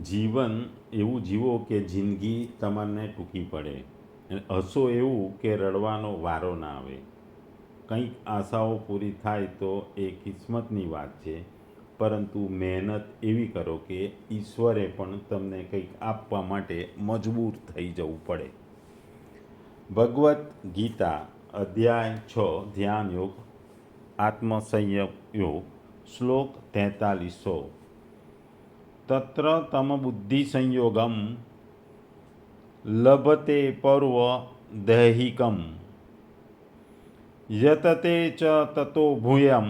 જીવન એવું જીવો કે જિંદગી તમારને ટૂંકી પડે. હસો એવું કે રડવાનો વારો ના આવે. કંઈક આશાઓ પૂરી થાય તો એ કિસ્મતની વાત છે. પરંતુ મહેનત એવી કરો કે ઈશ્વરે પણ તમને કંઈક આપવા માટે મજબૂર થઈ જવું પડે. ભગવદ્ ગીતા અધ્યાય છ, ધ્યાન યોગ, આત્મસંયમ યોગ, શ્લોક તેતાલીસો. તત્ર તમ બુદ્ધિ સંયોગમ લભતે પર્વ દૈહિકમ યતતે ચ તતો ભૂયમ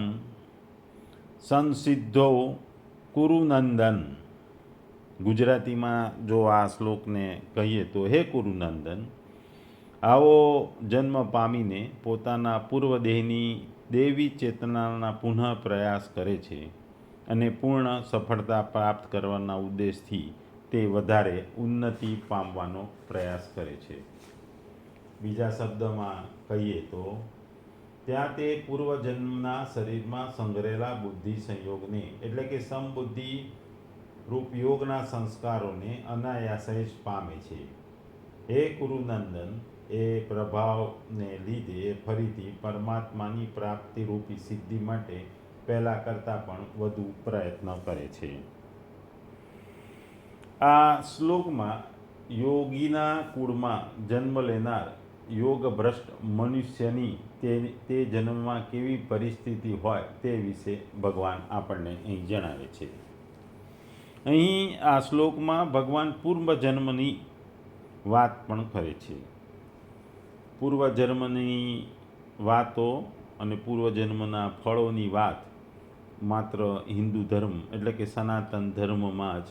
સંસિદ્ધો કુરુનંદન ગુજરાતીમાં જો આ શ્લોકને કહીએ તો, હે કુરુનંદન આવો જન્મ પામીને પોતાના પૂર્વદેહની દેવી ચેતનાના પુનઃ પ્રયાસ કરે છે. અને પૂર્ણ સફળતા પ્રાપ્ત કરવાના ઉદ્દેશથી તે વધારે ઉન્નતિ પામવાનો પ્રયાસ કરે છે. બીજા શબ્દમાં કહીએ તો, ત્યાં તે પૂર્વજન્મના શરીરમાં સંગ્રહેલા બુદ્ધિ સંયોગને એટલે કે સમબુદ્ધિ રૂપ યોગના સંસ્કારોને અનાયાસે જ પામે છે. હે કુરુનંદન એ પ્રભાવને લીધે ફરીથી પરમાત્માની પ્રાપ્તિરૂપી સિદ્ધિ માટે પહેલાં કરતાં પણ વધુ પ્રયત્ન કરે છે. આ શ્લોકમાં યોગીના કુળમાં જન્મ લેનાર યોગભ્રષ્ટ મનુષ્યની તે તે જન્મમાં કેવી પરિસ્થિતિ હોય તે વિશે ભગવાન આપણને અહીં જણાવે છે. અહીં આ શ્લોકમાં ભગવાન પૂર્વજન્મની વાત પણ કરે છે. પૂર્વજન્મની વાતો અને પૂર્વજન્મના ફળોની વાત માત્ર હિન્દુ ધર્મ એટલે કે સનાતન ધર્મમાં જ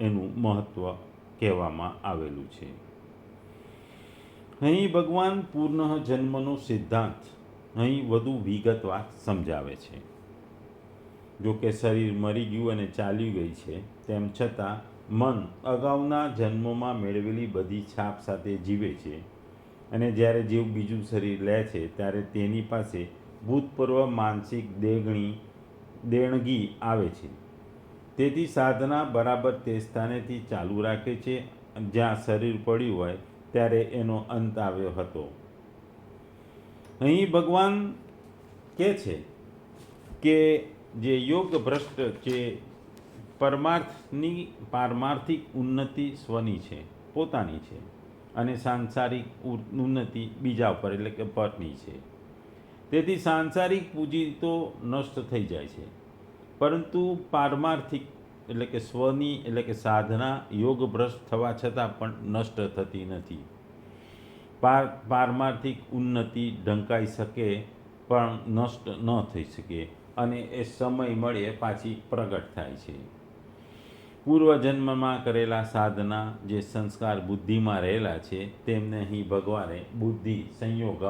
એનું મહત્ત્વ કહેવામાં આવેલું છે. અહીં ભગવાન પૂર્ણ જન્મનો સિદ્ધાંત અહીં વધુ વિગતવાર સમજાવે છે. જો કે શરીર મરી ગયું અને ચાલી ગઈ છે, તેમ છતાં મન અગાઉના જન્મોમાં મેળવેલી બધી છાપ સાથે જીવે છે અને જ્યારે જીવ બીજું શરીર લે છે, ત્યારે તેની પાસે ભૂતપૂર્વ માનસિક દેગણી દેણગી આવે છે. તેથી સાધના બરાબર તે સ્થાનેથી ચાલુ રાખે છે, જ્યાં શરીર પડ્યું હોય ત્યારે એનો અંત આવ્યો હતો. અહીં ભગવાન કહે છે કે જે યોગ ભ્રષ્ટ જે પરમાર્થની પારમાર્થિક ઉન્નતિ સ્વની છે, પોતાની છે અને સાંસારિક ઉન્નતિ બીજા ઉપર એટલે કે પરની છે. તેથી સાંસારિક પૂંજી તો નષ્ટ થઈ જાય છે. પરંતુ પારમાર્થિક એટલે કે સ્વની એટલે કે સાધના યોગ ભ્રષ્ટ થવા છતાં પણ નષ્ટ થતી નથી. પાર, પારમાર્થિક ઉન્નતિ ઢંકાઈ શકે પણ નષ્ટ ન થઈ શકે અને એ સમય મળે પાછી પ્રગટ થાય છે. પૂર્વજન્મમાં કરેલા સાધના જે સંસ્કાર બુદ્ધિમાં રહેલા છે, તેમને અહીં ભગવાને બુદ્ધિ સંયોગ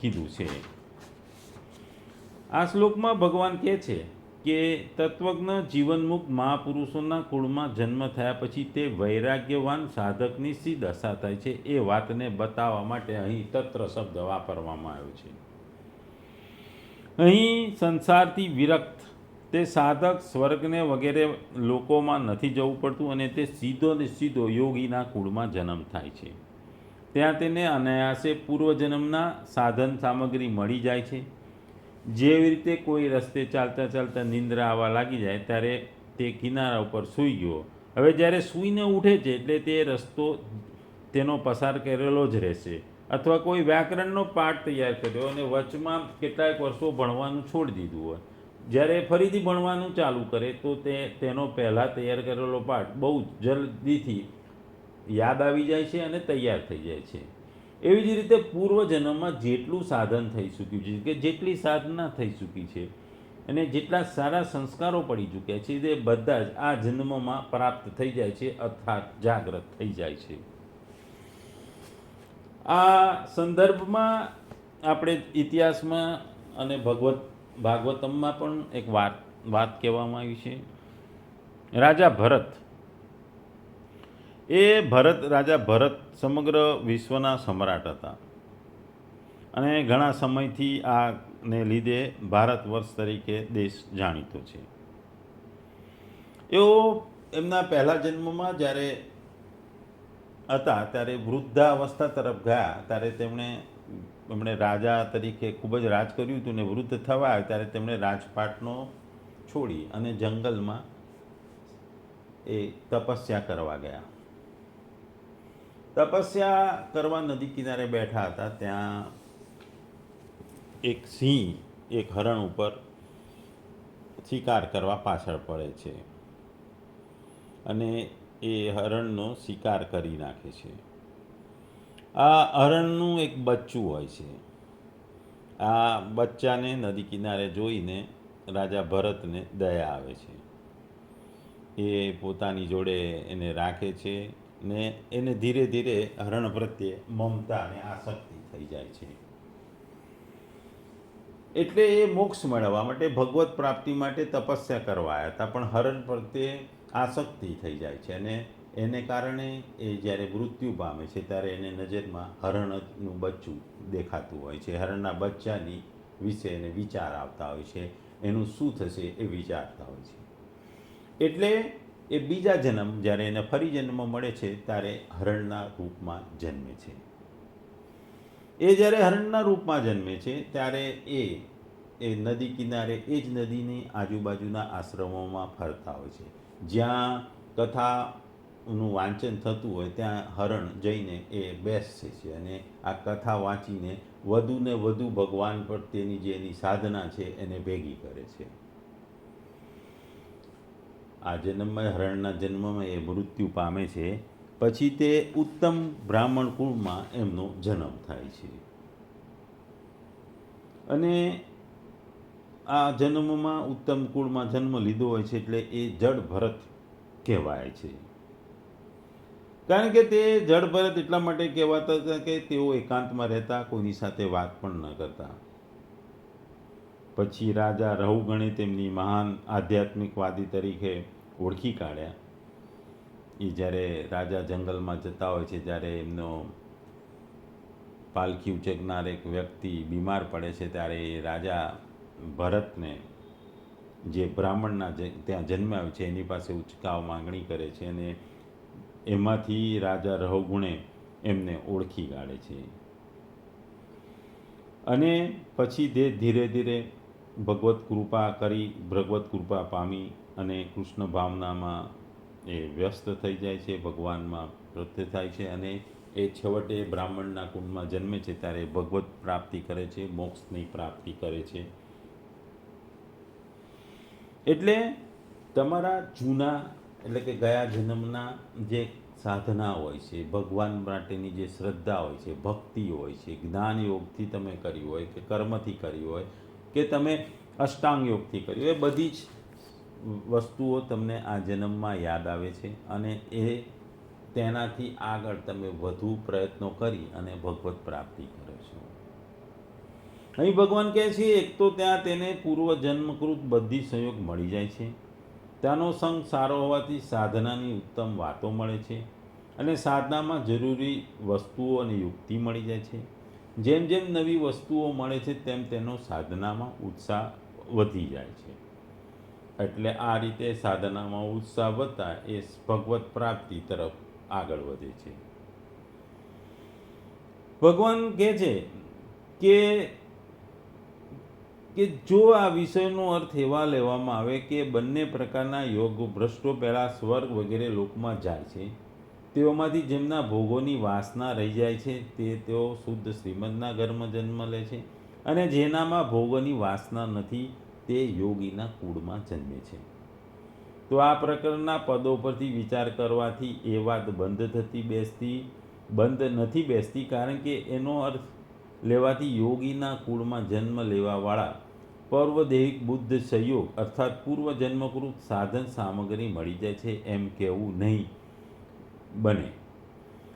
કીધું છે. આ શ્લોકમાં ભગવાન કહે છે કે તત્વજ્ઞ જીવનમુક્ત મહાપુરુષોના કુળમાં જન્મ થયા પછી તે વૈરાગ્યવાન સાધકની સી દશા થાય છે. એ વાતને બતાવવા માટે અહીં તત્ર શબ્દ વાપરવામાં આવ્યો છે. અહીં સંસારથી વિરક્ત તે સાધક સ્વર્ગને વગેરે લોકોમાં નથી જવું પડતું અને તે સીધો ને સીધો યોગીના કુળમાં જન્મ થાય છે. ત્યાં તેને અનાયાસે પૂર્વજન્મના સાધન સામગ્રી મળી જાય છે. જેવી રીતે કોઈ રસ્તે ચાલતા ચાલતા નિંદ્રા આવવા લાગી જાય, ત્યારે તે કિનારા ઉપર સૂઈ ગયો. હવે જ્યારે સૂઈને ઉઠે છે, એટલે તે રસ્તો તેનો પસાર કરેલો જ રહેશે. અથવા કોઈ વ્યાકરણનો પાઠ તૈયાર કર્યો અને વચમાં કેટલાક વર્ષો ભણવાનું છોડી દીધું હોય. જ્યારે ફરીથી ભણવાનું ચાલુ કરે, તો તે તેનો પહેલાં તૈયાર કરેલો પાઠ બહુ જલ્દીથી યાદ આવી જાય છે અને તૈયાર થઈ જાય છે. એવી જ રીતે પૂર્વજન્મમાં જેટલું સાધન થઈ ચૂક્યું છે, કે જેટલી સાધના થઈ ચૂકી છે અને જેટલા સારા સંસ્કારો પડી ચૂક્યા છે, તે બધા જ આ જન્મમાં પ્રાપ્ત થઈ જાય છે, અર્થાત જાગ્રત થઈ જાય છે. આ સંદર્ભમાં આપણે ઇતિહાસમાં અને ભગવત, ભાગવતમમાં પણ એક વાત વાત કહેવામાં આવી છે. રાજા ભરત એ ભરત રાજા ભરત સમગ્ર વિશ્વના સમ્રાટ હતા. અને ઘણા સમયથી આને લીધે ભારત વર્ષ તરીકે દેશ જાણીતો છે. એઓ એમના પહેલા જન્મમાં જ્યારે હતા ત્યારે વૃદ્ધાવસ્થા તરફ ગયા, ત્યારે તેમણે, એમણે રાજા તરીકે ખૂબ જ રાજ કર્યું હતું ને વૃદ્ધ થવા ત્યારે તેમણે રાજપાટનો છોડી અને જંગલમાં એ તપસ્યા કરવા ગયા. તપસ્યા કરવા નદી કિનારે બેઠા હતા, ત્યાં એક સિંહ, એક હરણ ઉપર શિકાર કરવા પાછળ પડે છે અને એ હરણનો શિકાર કરી નાખે છે. આ હરણનું એક બચ્ચું હોય છે. આ બચ્ચાને નદી કિનારે જોઈને રાજા ભરતને દયા આવે છે. એ પોતાની જોડે એને રાખે છે ને એને ધીરે ધીરે હરણ પ્રત્યે મમતા અને આસક્તિ થઈ જાય છે. એટલે એ મોક્ષ મેળવવા માટે ભગવત પ્રાપ્તિ માટે તપસ્યા કરવા આવ્યા હતા, પણ હરણ પ્રત્યે આસક્તિ થઈ જાય છે અને એને કારણે એ જ્યારે મૃત્યુ પામે છે, ત્યારે એને નજરમાં હરણનું બચ્ચું દેખાતું હોય છે. હરણના બચ્ચાની વિશે એને વિચાર આવતા હોય છે. એનું શું થશે એ વિચારતા હોય છે. એટલે એ બીજા જન્મ જ્યારે એને ફરી જન્મ મળે છે, ત્યારે હરણના રૂપમાં જન્મે છે. એ જ્યારે હરણના રૂપમાં જન્મે છે, ત્યારે એ એ નદી કિનારે, એ જ નદીની આજુબાજુના આશ્રમોમાં ફરતા હોય છે. જ્યાં કથાનું વાંચન થતું હોય, ત્યાં હરણ જઈને એ બેસે છે અને આ કથા વાંચીને વધુને વધુ ભગવાન પ્રત્યેની જે એની સાધના છે, એને ભેગી કરે છે. આ જન્મમાં હરણના જન્મમાં એ મૃત્યુ પામે છે. પછી તે ઉત્તમ બ્રાહ્મણ કુળમાં એમનો જન્મ થાય છે. અને આ જન્મમાં ઉત્તમ કુળમાં જન્મ લીધો હોય છે એટલે એ જડ ભરત કહેવાય છે. કારણ કે તે જડ ભરત એટલા માટે કહેવાતા હતા કે તેઓ એકાંતમાં રહેતા, કોઈની સાથે વાત પણ ન કરતા. પછી રાજા રહુગણે તેમની મહાન આધ્યાત્મિકવાદી તરીકે ઓળખી કાઢ્યા. એ જ્યારે રાજા જંગલમાં જતા હોય છે, જ્યારે એમનો પાલખી ઉચકનાર એક વ્યક્તિ બીમાર પડે છે, ત્યારે એ રાજા ભરતને જે બ્રાહ્મણના ત્યાં જન્માયો છે, એની પાસે ઉચકાવ માંગણી કરે છે અને એમાંથી રાજા રહુગુણે એમને ઓળખી કાઢે છે. અને પછી તે ધીરે ધીરે ભગવત કૃપા કરી, ભગવત કૃપા પામી અને કૃષ્ણ ભાવનામાં એ વ્યસ્ત થઈ જાય છે, ભગવાનમાં પ્રત્ય થાય છે અને એ છેવટે બ્રાહ્મણના કુંડમાં જન્મે છે ત્યારે ભગવત પ્રાપ્તિ કરે છે, મોક્ષની પ્રાપ્તિ કરે છે. એટલે તમારા જૂના, એટલે કે ગયા જન્મના જે સાધના હોય છે, ભગવાન માટેની જે શ્રદ્ધા હોય છે, ભક્તિ હોય છે જ્ઞાન યોગથી તમે કરી હોય કે કર્મથી કરી હોય કે તમે અષ્ટાંગ યોગથી કર્યું. એ બધી જ વસ્તુઓ તમને આ જન્મમાં યાદ આવે છે અને એ તેનાથી આગળ તમે વધુ પ્રયત્નો કરી અને ભગવત પ્રાપ્તિ કરો છો. અહીં ભગવાન કહે છે, એક તો ત્યાં તેને પૂર્વ જન્મકૃત બધી સંયોગ મળી જાય છે. ત્યાંનો સંગ સારો હોવાથી સાધનાની ઉત્તમ વાતો મળે છે અને સાધનામાં જરૂરી વસ્તુઓ અને યુક્તિ મળી જાય છે. જેમ જેમ નવી વસ્તુઓ મળે છે, તેમ તેનો સાધનામાં ઉત્સાહ વધી જાય છે. એટલે આ રીતે સાધનામાં ઉત્સાહ વધતા એ ભગવત પ્રાપ્તિ તરફ આગળ વધે છે. ભગવાન કહે છે કે કે જો આ વિષયનો અર્થ એવા લેવામાં આવે કે બંને પ્રકારના યોગ ભ્રષ્ટો પહેલાં સ્વર્ગ વગેરે લોકમાં જાય છે તેઓમાંથી જેમના ભોગોની વાસના રહી જાય છે, તે તેઓ શુદ્ધ શ્રીમદના ઘરમાં જન્મ લે છે અને જેનામાં ભોગોની વાસના નથી, તે યોગીના કુળમાં જન્મે છે. તો આ પ્રકરણના પદો પરથી વિચાર કરવાથી એ વાત બંધ થતી બેસતી, બંધ નથી બેસતી, કારણ કે એનો અર્થ લેવાથી યોગીના કુળમાં જન્મ લેવાવાળા પર્વદેહિક બુદ્ધ સંયોગ અર્થાત પૂર્વજન્મકૃત સાધન સામગ્રી મળી જાય છે એમ કહેવું નહીં. બને.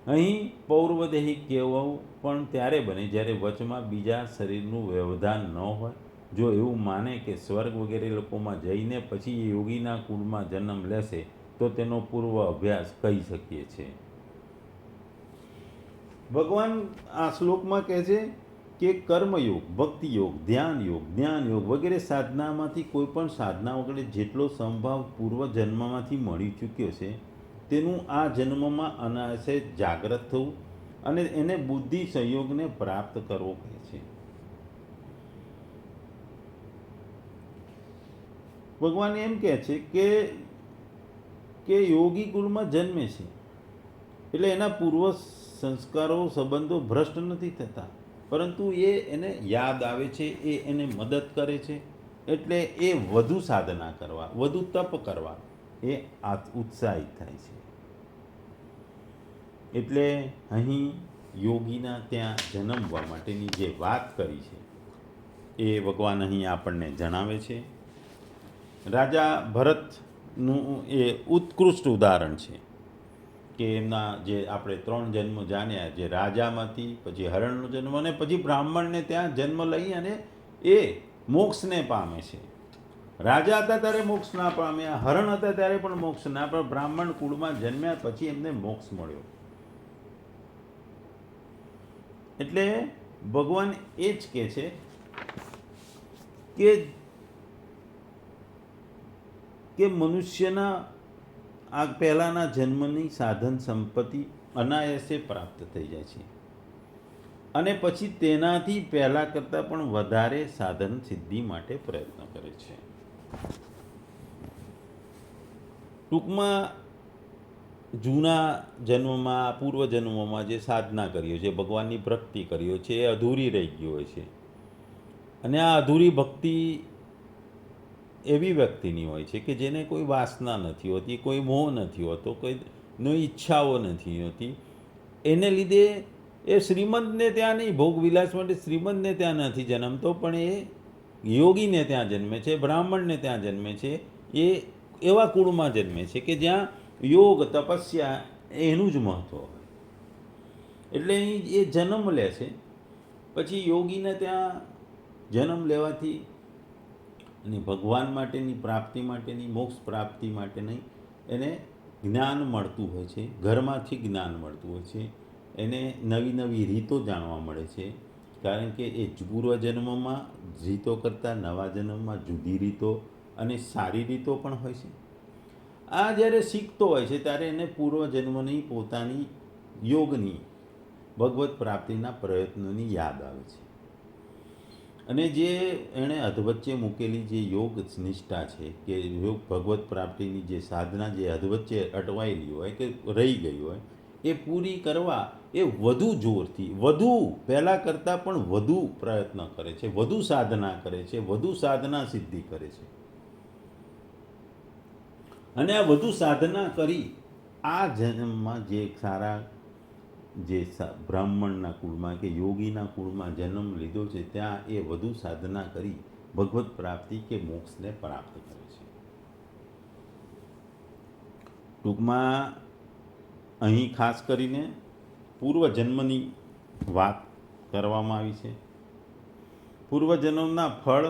અહીં પૌર્વદેહી કહેવું પણ ત્યારે બને જ્યારે વચમાં બીજા શરીરનું વ્યવધાન ન હોય. જો એવું માને કે સ્વર્ગ વગેરે લોકોમાં જઈને પછી યોગીના કુળમાં જન્મ લેશે, તો તેનો પૂર્વ અભ્યાસ કહી શકીએ છીએ ભગવાન આ શ્લોકમાં કહે છે કે કર્મયોગ, ભક્તિયોગ ધ્યાન યોગ જ્ઞાન યોગ વગેરે સાધનામાંથી કોઈ પણ સાધના વગેરે જેટલો સંભાવ પૂર્વ જન્મમાંથી મળી ચૂક્યો છે તેનું આ જન્મમાં અનાયાસે જાગ્રત થવું અને એને બુદ્ધિ સંયોગને પ્રાપ્ત કરવો કહે છે. ભગવાન એમ કહે છે કે કે યોગી કુળમાં જન્મે છે. એટલે એના પૂર્વ સંસ્કારો, સંબંધો ભ્રષ્ટ નથી થતા. પરંતુ એ એને યાદ આવે છે, એ એને મદદ કરે છે. એટલે એ વધુ સાધના કરવા, વધુ તપ કરવા એ ઉત્સાહિત થાય છે. એટલે અહીં યોગીના ત્યાં જન્મવા માટેની જે વાત કરી છે, એ ભગવાન અહીં આપણને જણાવે છે. રાજા ભરતનું એ ઉત્કૃષ્ટ ઉદાહરણ છે કે એમના જે આપણે ત્રણ જન્મ જાણ્યા, જે રાજામાંથી, પછી હરણનો જન્મ અને પછી બ્રાહ્મણને ત્યાં જન્મ લઈ અને એ મોક્ષને પામે છે. રાજા હતા ત્યારે મોક્ષ ના પામ્યા, હરણ હતા ત્યારે પણ મોક્ષ ના પણ બ્રાહ્મણ કુળમાં જન્મ્યા પછી એમને મોક્ષ મળ્યો. એટલે ભગવાન એ જ કહે છે કે કે મનુષ્યના આ પહેલાંના જન્મની સાધન સંપત્તિ અનાયાસે પ્રાપ્ત થઈ જાય છે. અને પછી તેનાથી પહેલાં કરતાં પણ વધારે સાધન સિદ્ધિ માટે પ્રયત્ન કરે છે. ટૂંકમાં જૂના જન્મમાં પૂર્વ જન્મમાં જે સાધના કરીએ છે ભગવાનની ભક્તિ કરીએ છે, એ અધૂરી રહી ગઈ હોય છે. અને આ અધૂરી ભક્તિ એવી વ્યક્તિની હોય છે કે જેને કોઈ વાસના નથી હોતી, કોઈ મોહ નથી હોતો, કોઈ નો ઈચ્છાઓ નથી હોતી. એને લીધે એ શ્રીમંતને ત્યાં નહીં ભોગવિલાસ માટે શ્રીમંતને ત્યાં નથી જન્મતો, પણ એ યોગીને ત્યાં જન્મે છે, બ્રાહ્મણને ત્યાં જન્મે છે, એ એવા કુળમાં જન્મે છે કે જ્યાં યોગ, તપસ્યા એનું જ મહત્ત્વ હોય. એટલે અહીં એ જન્મ લે છે, પછી યોગીને ત્યાં જન્મ લેવાથી અને ભગવાન માટેની પ્રાપ્તિ માટેની, મોક્ષ પ્રાપ્તિ માટેની એને જ્ઞાન મળતું હોય છે, ઘરમાંથી જ્ઞાન મળતું હોય છે, એને નવી નવી રીતો જાણવા મળે છે. કારણ કે એ પૂર્વ જન્મમાં રીતો કરતાં નવા જન્મમાં જુદી રીતો અને સારી રીતો પણ હોય છે. આ જ્યારે શીખતો હોય છે, ત્યારે એને પૂર્વ જન્મની પોતાની યોગની, ભગવત પ્રાપ્તિના પ્રયત્નોની યાદ આવે છે. અને જે એણે અધવચ્ચે મૂકેલી જે યોગ નિષ્ઠા છે, કે યોગ ભગવત પ્રાપ્તિની જે સાધના જે અધવચ્ચે અટવાયેલી હોય કે રહી ગઈ હોય, એ પૂરી કરવા એ વધુ જોરથી, વધુ પહેલાં કરતાં પણ વધુ પ્રયત્ન કરે છે, વધુ સાધના કરે છે, વધુ સાધના સિદ્ધિ કરે છે. અને આ વધુ સાધના કરી આ જન્મમાં જે સારા, જે બ્રાહ્મણના કુળમાં કે યોગીના કુળમાં જન્મ લીધો છે, ત્યાં એ વધુ સાધના કરી ભગવત પ્રાપ્તિ કે મોક્ષને પ્રાપ્ત કરે છે. ટૂંકમાં અહીં ખાસ કરીને પૂર્વજન્મની વાત કરવામાં આવી છે. પૂર્વજન્મના ફળ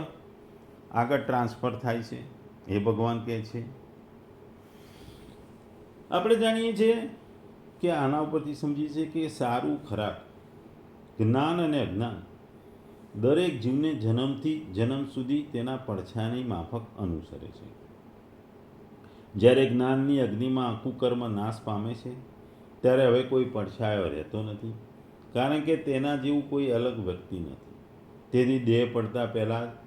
આગળ ટ્રાન્સફર થાય છે, એ ભગવાન કહે છે. આપણે જાણીએ છીએ કે આના ઉપરથી સમજીએ છીએ કે સારું, ખરાબ, જ્ઞાન અને અજ્ઞાન દરેક જીવને જન્મથી જન્મ સુધી તેના પડછાની માફક અનુસરે છે. જ્યારે જ્ઞાનની અગ્નિમાં આખું કર્મ નાશ પામે છે ત્યારે હવે કોઈ પડછાયો રહેતો નથી, કારણ કે તેના જેવું કોઈ અલગ વ્યક્તિ નથી. તેથી દેહ પડતા પહેલાં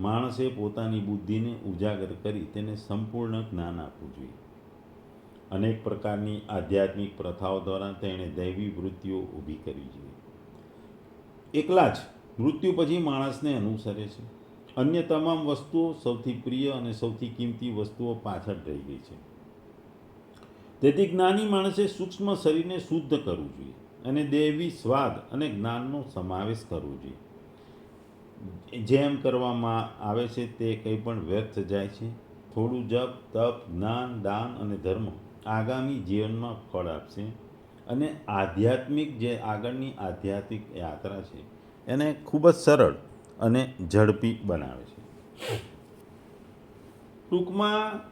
માણસે પોતાની બુદ્ધિને ઉજાગર કરી તેને સંપૂર્ણ જ્ઞાન આપવું જોઈએ. અનેક પ્રકારની આધ્યાત્મિક પ્રથાઓ દ્વારા તેણે દૈવી વૃત્તિઓ ઊભી કરવી જોઈએ. એકલા જ મૃત્યુ પછી માણસને અનુસરે છે. અન્ય તમામ વસ્તુઓ સૌથી પ્રિય અને સૌથી કિંમતી વસ્તુઓ પાછળ રહી ગઈ છે. તેથી જ્ઞાની માણસે સૂક્ષ્મ શરીરને શુદ્ધ કરવું જોઈએ અને દૈવી સ્વાદ અને જ્ઞાનનો સમાવેશ કરવો જોઈએ. જેમ કરવામાં આવે છે તે કંઈ પણ વ્યર્થ જાય છે. થોડું જપ, તપ, જ્ઞાન, દાન અને ધર્મ આગામી જીવનમાં ફળ આપશે અને આધ્યાત્મિક જે આગળની આધ્યાત્મિક યાત્રા છે એને ખૂબ જ સરળ અને ઝડપી બનાવે છે. ટૂંકમાં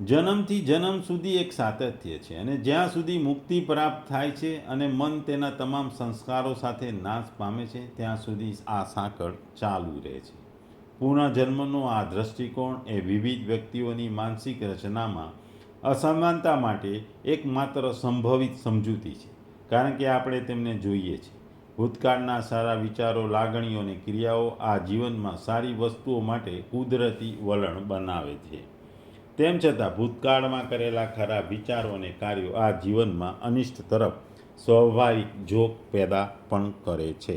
જન્મથી જન્મ સુધી એક સાતત્ય છે અને જ્યાં સુધી મુક્તિ પ્રાપ્ત થાય છે અને મન તેના તમામ સંસ્કારો સાથે નાશ પામે છે, ત્યાં સુધી આ સાંકળ ચાલુ રહે છે. પુનઃજન્મનો આ દૃષ્ટિકોણ એ વિવિધ વ્યક્તિઓની માનસિક રચનામાં અસમાનતા માટે એકમાત્ર સંભવિત સમજૂતી છે, કારણ કે આપણે તેમને જોઈએ છીએ ભૂતકાળના સારા વિચારો, લાગણીઓ અને ક્રિયાઓ આ જીવનમાં સારી વસ્તુઓ માટે કુદરતી વલણ બનાવે છે. તેમ છતાં ભૂતકાળમાં કરેલા ખરાબ વિચારો અને કાર્યો આ જીવનમાં અનિષ્ટ તરફ સ્વાભાવિક જોગ પેદા પણ કરે છે.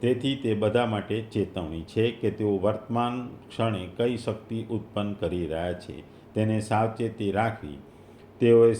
તેથી તે બધા માટે ચેતવણી છે કે તેઓ વર્તમાન ક્ષણે કઈ શક્તિ ઉત્પન્ન કરી રહ્યા છે, તેને સાવચેતી રાખવી તેઓએ